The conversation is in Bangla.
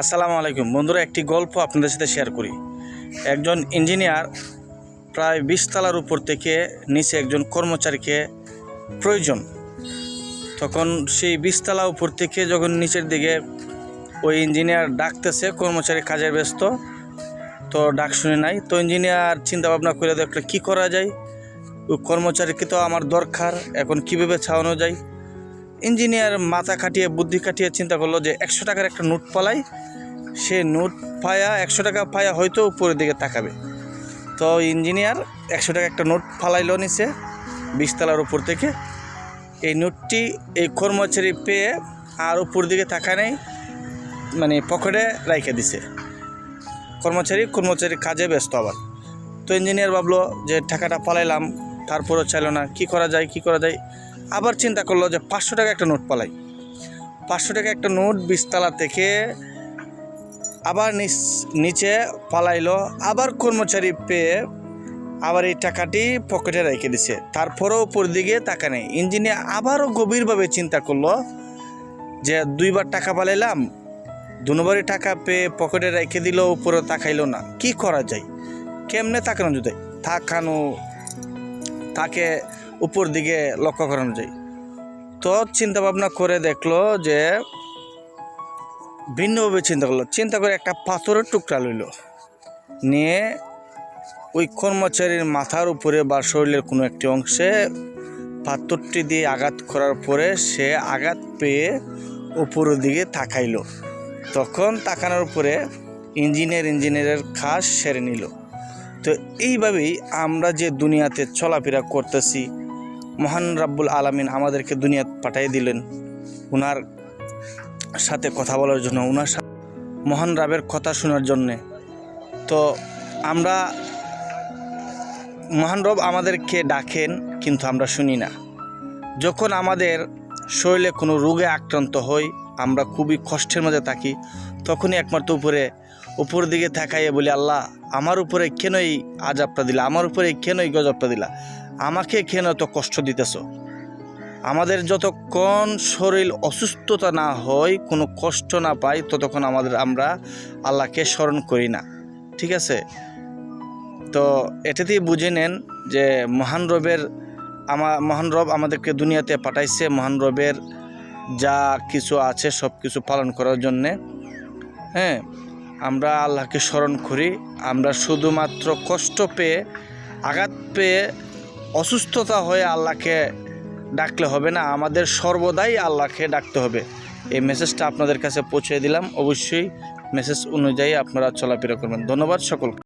আসসালামু আলাইকুম। বন্ধুরা, একটি গল্প আপনাদের সাথে শেয়ার করি। একজন ইঞ্জিনিয়ার প্রায় বিশ তলার উপর থেকে নিচে একজন কর্মচারীকে প্রয়োজন। তখন সেই বিশতলা উপর থেকে যখন নিচের দিকে ওই ইঞ্জিনিয়ার ডাকতেছে, কর্মচারী কাজে ব্যস্ত, তো ডাক শুনে নাই। তো ইঞ্জিনিয়ার চিন্তা ভাবনা করে দেখল, কী করা যায়? কর্মচারীকে তো আমার দরকার, এখন কীভাবে ছাওয়ানো যায়? ইঞ্জিনিয়ার মাথা খাটিয়ে, বুদ্ধি খাটিয়ে চিন্তা করল যে একশো টাকার একটা নোট পালাই। সে নোট পায়া, একশো টাকা পায়া হয়তো উপরের দিকে তাকাবে। তো ইঞ্জিনিয়ার একশো টাকা একটা নোট ফালাইলো নিচে, বিশতলার উপর থেকে। এই নোটটি এই কর্মচারী পেয়ে আর উপর দিকে তাকা নেই মানে পকেটে রাইখে দিছে। কর্মচারী কর্মচারী কাজে ব্যস্ত আবার। তো ইঞ্জিনিয়ার ভাবলো যে, টাকাটা পালাইলাম, তারপরেও চাইলো না। কি করা যায়, কি করা যায়? আবার চিন্তা করল যে পাঁচশো টাকা একটা নোট পালাই। পাঁচশো টাকা একটা নোট বিশতলা থেকে আবার নিচ- পালাইলো, আবার কর্মচারী পেয়ে আবার এই টাকাটি পকেটে রেখে দিছে। তারপরেও উপর দিকে টাকা নেই। ইঞ্জিনিয়ার আবারও গভীরভাবে চিন্তা করল যে দুইবার টাকা পালাইলাম দুবারই টাকা পেয়ে পকেটে রেখে দিল, উপরে তাকাইলো না। কি করা যায়? কেমনে তাকানো যায়? তাকানো, তাকে উপর দিকে লক্ষ্য করানো যায় তো চিন্তা ভাবনা করে দেখল যে, ভিন্নভাবে চিন্তা করল। চিন্তা করে একটা পাথরের টুকরা লইল। নিয়ে ওই কর্মচারীর মাথার উপরে বা শরীরের কোনো একটি অংশে পাথরটি দিয়ে আঘাত করার পরে সে আঘাত পেয়ে উপরের দিকে তাকাইলো। তখন তাকানোর পরে ইঞ্জিনিয়ার ইঞ্জিনিয়ারের খাস সেরে নিল। তো এইভাবেই আমরা যে দুনিয়াতে চলাফেরা করতেছি মহান রাব্বুল আলামিন আমাদেরকে দুনিয়া পাঠিয়ে দিলেন। ওনার সাথে কথা বলার জন্য ওনার সাথে মহান রাবের কথা শোনার জন্যে। তো আমরা, মহান রব আমাদেরকে ডাকেন, কিন্তু আমরা শুনি না। যখন আমাদের শরীরে কোনো রোগে আক্রান্ত হই, আমরা খুবই কষ্টের মধ্যে থাকি, তখনই একমাত্র উপরে উপর দিকে তাকাইয়ে বলি, আল্লাহ, আমার উপরে কেনই আজাবটা দিলা? আমার উপরে কেনই গজবটা দিলা? আমাকে কেন এত কষ্ট দিতেছ? আমাদের যতক্ষণ শরীর অসুস্থতা না হয়, কোনো কষ্ট না পাই, ততক্ষণ আমাদের আমরা আল্লাহকে স্মরণ করি না। ঠিক আছে? তো এটাতেই বুঝে নেন যে মহান রবের আমা, মহান রব আমাদেরকে দুনিয়াতে পাঠাইছে, মহান রবের যা কিছু আছে, সব কিছু পালন করার জন্যে। হ্যাঁ আমরা আল্লাহকে স্মরণ করি। আমরা শুধুমাত্র কষ্ট পেয়ে, আঘাত পেয়ে অসুস্থতা হয়ে আল্লাহকে ডাকলে হবে না, আমাদের সর্বদাই আল্লাহকে ডাকতে হবে। এই মেসেজটা আপনাদের কাছে পৌঁছে দিলাম। অবশ্যই মেসেজ অনুযায়ী আপনারা চলাফেরা করবেন। ধন্যবাদ সকলকে।